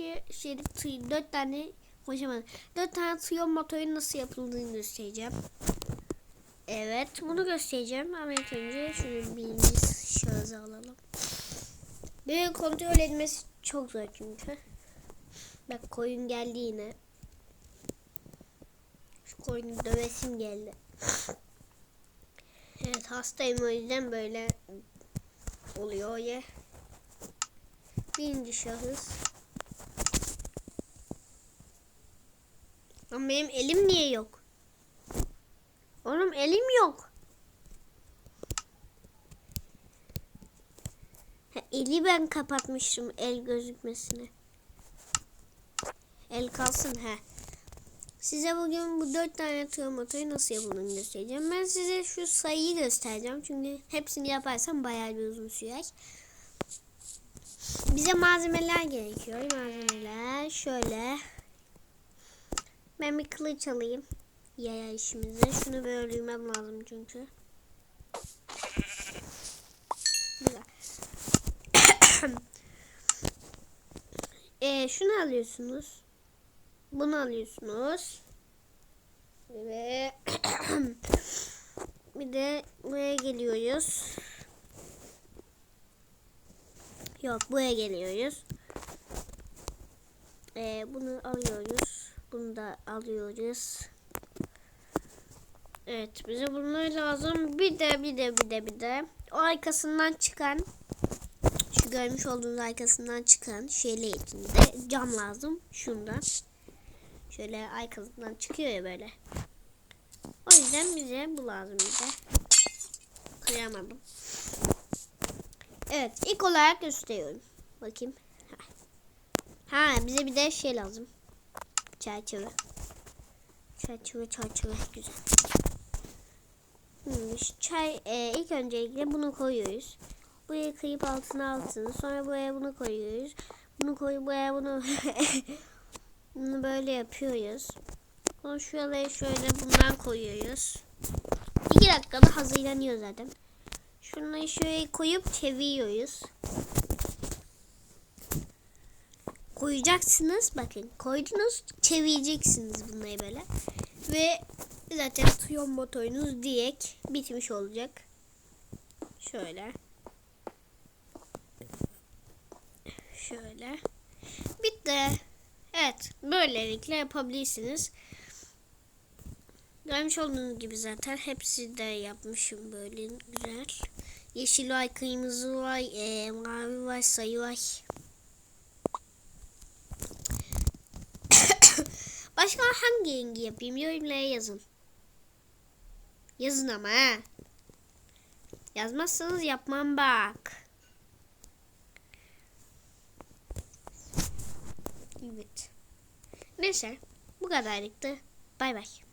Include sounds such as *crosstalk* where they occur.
iki şey tüy, dört tane konuşamadım. Dört tane tüyo motorun nasıl yapıldığını göstereceğim. Evet bunu göstereceğim ama ilk önce şunu birinci şahıza alalım. Bir kontrol etmesi çok zor çünkü. Bak koyun geldi yine. Şu koyunu dövesim geldi. Evet hastayım o yüzden böyle oluyor ya. Birinci şahıs. Ama benim elim niye yok? Oğlum elim yok. Ha, eli ben kapatmıştım el gözükmesine. El kalsın he. Size bugün bu dört tane motoru nasıl yapıldığını göstereceğim. Ben size şu sayıyı göstereceğim. Çünkü hepsini yaparsam bayağı bir uzun sürer. Bize malzemeler gerekiyor. Malzemeler şöyle. Ben bir kılıç alayım. Yaya işimize. Şunu böyle yürümem lazım çünkü. Güzel. *coughs* e, şunu alıyorsunuz. Bunu alıyorsunuz. Ve *coughs* bir de buraya geliyoruz. Yok buraya geliyoruz. Ee, bunu alıyoruz. Bunu da alıyoruz. Evet bize bunlar lazım. Bir de bir de bir de bir de o arkasından çıkan şu görmüş olduğunuz arkasından çıkan şeyle içinde cam lazım. Şundan. Şöyle arkasından çıkıyor ya böyle. O yüzden bize bu lazım bize. Kıyamadım. Evet ilk olarak gösteriyorum. Bakayım. Ha bize bir de şey lazım. Çerçeve. Çerçeve çerçeve güzel. Hmm, çay e, ilk öncelikle bunu koyuyoruz. Buraya kıyıp altına altını. Sonra buraya bunu koyuyoruz. Bunu koyup buraya bunu *laughs* bunu böyle yapıyoruz. Sonra şuraya şöyle bundan koyuyoruz. İki dakikada hazırlanıyor zaten. Şunları şöyle koyup çeviriyoruz. Koyacaksınız bakın koydunuz çevireceksiniz bunları böyle. Ve zaten tuyon motorunuz direkt bitmiş olacak. Şöyle. Şöyle. Bitti. Evet. Böylelikle yapabilirsiniz. Görmüş olduğunuz gibi zaten hepsi de yapmışım böyle güzel. Yeşil var, kırmızı var, e, mavi var, sayı var. Başka hangi rengi yapayım? Yorumlara yazın. Yazın ama ha. Yazmazsanız yapmam bak. Evet. Neyse. Bu kadarlıktı. Bay bay.